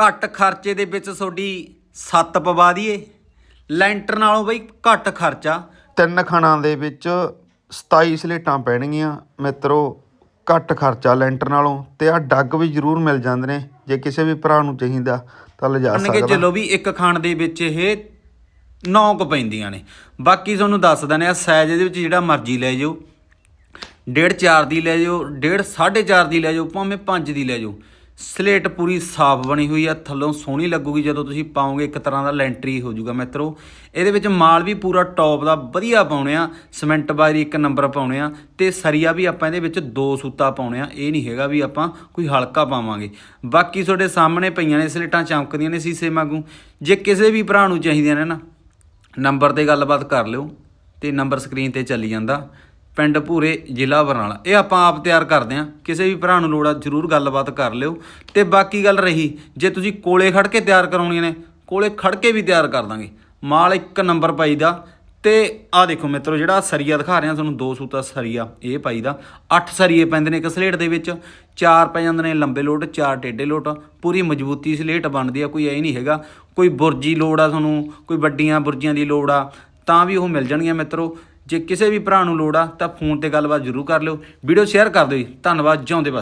ਘੱਟ ਖਰਚੇ ਦੇ ਵਿੱਚ ਤੁਹਾਡੀ ਸੱਤ ਪਵਾ ਦਈਏ। ਲੈਂਟਰ ਨਾਲੋਂ ਬਈ ਘੱਟ ਖਰਚਾ। ਤਿੰਨ ਖਣਾਂ ਦੇ ਵਿੱਚ 27 ਸਲੇਟਾਂ ਪੈਣਗੀਆਂ। ਮਿੱਤਰੋ ਘੱਟ ਖਰਚਾ ਲੈਂਟਰ ਨਾਲੋਂ ਤੇ ਆ ਡੱਗ ਵੀ ਜ਼ਰੂਰ ਮਿਲ ਜਾਂਦੇ ਨੇ ਜੇ ਕਿਸੇ ਵੀ ਭਰਾ ਨੂੰ ਚਾਹੀਦਾ ਤਾਂ ਲਿਜਾ ਮੰਨ ਕੇ ਸਕਦਾ। ਚੱਲੋ ਵੀ ਇੱਕ ਖਾਣ ਦੇ ਵਿੱਚ ਇਹ 9 ਕੁ ਪੈਂਦੀਆਂ ਨੇ। ਬਾਕੀ ਤੁਹਾਨੂੰ ਦੱਸ ਦਿੰਦੇ ਆ ਸਾਈਜ਼ ਇਹਦੇ ਵਿੱਚ ਜਿਹੜਾ ਮਰਜ਼ੀ ਲੈ ਜਾਓ। ਡੇਢ 4 ਦੀ ਲੈ ਜਾਓ ਡੇਢ 4.5 ਦੀ ਲੈ ਜਾਓ ਭਾਵੇਂ 5 ਦੀ ਲੈ ਜਾਓ। ਸਲੇਟ ਪੂਰੀ ਸਾਫ਼ ਬਣੀ ਹੋਈ ਆ, ਥੱਲੋਂ ਸੋਹਣੀ ਲੱਗੂਗੀ ਜਦੋਂ ਤੁਸੀਂ ਪਾਓਗੇ ਇੱਕ ਤਰ੍ਹਾਂ ਦਾ ਲੈਂਟਰੀ ਹੋ ਜਾਊਗਾ ਮਿੱਤਰੋ। ਇਹਦੇ ਵਿੱਚ ਮਾਲ ਵੀ ਪੂਰਾ ਟੌਪ ਦਾ ਵਧੀਆ ਪਾਉਣੇ ਆ, ਸਿਮੈਂਟ ਬਾਰੀ ਇੱਕ ਨੰਬਰ ਪਾਉਣੇ ਆ ਤੇ ਸਰੀਆ ਵੀ ਆਪਾਂ ਇਹਦੇ ਵਿੱਚ ਦੋ ਸੂਤਾ ਪਾਉਣੇ ਆ। ਇਹ ਨਹੀਂ ਹੈਗਾ ਵੀ ਆਪਾਂ ਕੋਈ ਹਲਕਾ ਪਾਵਾਂਗੇ। ਬਾਕੀ ਤੁਹਾਡੇ ਸਾਹਮਣੇ ਪਈਆਂ ਨੇ ਸਲੇਟਾਂ, ਚਮਕਦੀਆਂ ਨੇ ਸੀਸੇ ਵਾਂਗੂ। ਜੇ ਕਿਸੇ ਵੀ ਭਰਾ ਨੂੰ ਚਾਹੀਦੀਆਂ ਨੇ ਨਾ, ਨੰਬਰ ਤੇ ਗੱਲਬਾਤ ਕਰ ਲਿਓ ਤੇ ਨੰਬਰ ਸਕਰੀਨ ਤੇ ਚੱਲੀ ਜਾਂਦਾ। ਪਿੰਡ ਭੂਰੇ ਜ਼ਿਲ੍ਹਾ ਬਰਨਾਲਾ। ਇਹ ਆਪਾਂ ਆਪ ਤਿਆਰ ਕਰਦੇ ਆ ਕਿਸੇ ਵੀ ਭਰਾ ਨੂੰ ਲੋੜ ਆ, ਜਰੂਰ ਗੱਲਬਾਤ ਕਰ ਲਿਓ। ਤੇ ਬਾਕੀ ਗੱਲ ਰਹੀ, ਜੇ ਤੁਸੀਂ ਕੋਲੇ ਖੜ ਕੇ ਤਿਆਰ ਕਰਾਉਣੀਆਂ ਨੇ, ਕੋਲੇ ਖੜ ਕੇ ਵੀ ਤਿਆਰ ਕਰ ਦਾਂਗੇ। ਮਾਲ ਇੱਕ ਨੰਬਰ ਪਾਈ ਦਾ ਤੇ ਆ ਦੇਖੋ ਮਿੱਤਰੋ, ਜਿਹੜਾ ਸਰੀਆ ਦਿਖਾ ਰਿਹਾ, ਤੁਹਾਨੂੰ ਦੋ ਸੂਤਾ ਸਰੀਆ ਇਹ ਪਾਈ ਦਾ ਅੱਠ ਸਰੀਏ ਪੈਂਦੇ ਨੇ ਇੱਕ ਸਲੇਟ ਦੇ ਵਿੱਚ, ਚਾਰ ਪੈ ਜਾਂਦੇ ਨੇ ਲੰਬੇ ਲੋਟ, ਚਾਰ ਟੇਢੇ ਲੋਟ। ਪੂਰੀ ਮਜ਼ਬੂਤੀ ਸਲੇਟ ਬਣਦੀ ਆ, ਕੋਈ ਐ ਨਹੀਂ ਹੈਗਾ। ਕੋਈ ਬੁਰਜੀ ਲੋੜ ਆ ਤੁਹਾਨੂੰ, ਕੋਈ ਵੱਡੀਆਂ ਬੁਰਜੀਆਂ ਦੀ ਲੋੜ ਆ। ਤਾਂ ਵੀ ਉਹ ਮਿਲ ਜਾਣਗੀਆਂ ਮਿੱਤਰੋ। ਜੇ ਕਿਸੇ ਵੀ ਭਰਾ ਨੂੰ ਲੋੜ ਆ ਤਾਂ ਫੋਨ ਤੇ ਗੱਲਬਾਤ ਜ਼ਰੂਰ ਕਰ ਲਿਓ। ਵੀਡੀਓ ਸ਼ੇਅਰ ਕਰ ਦਿਓ ਜੀ। ਧੰਨਵਾਦ। ਜਿਉਂਦੇ ਬਸ।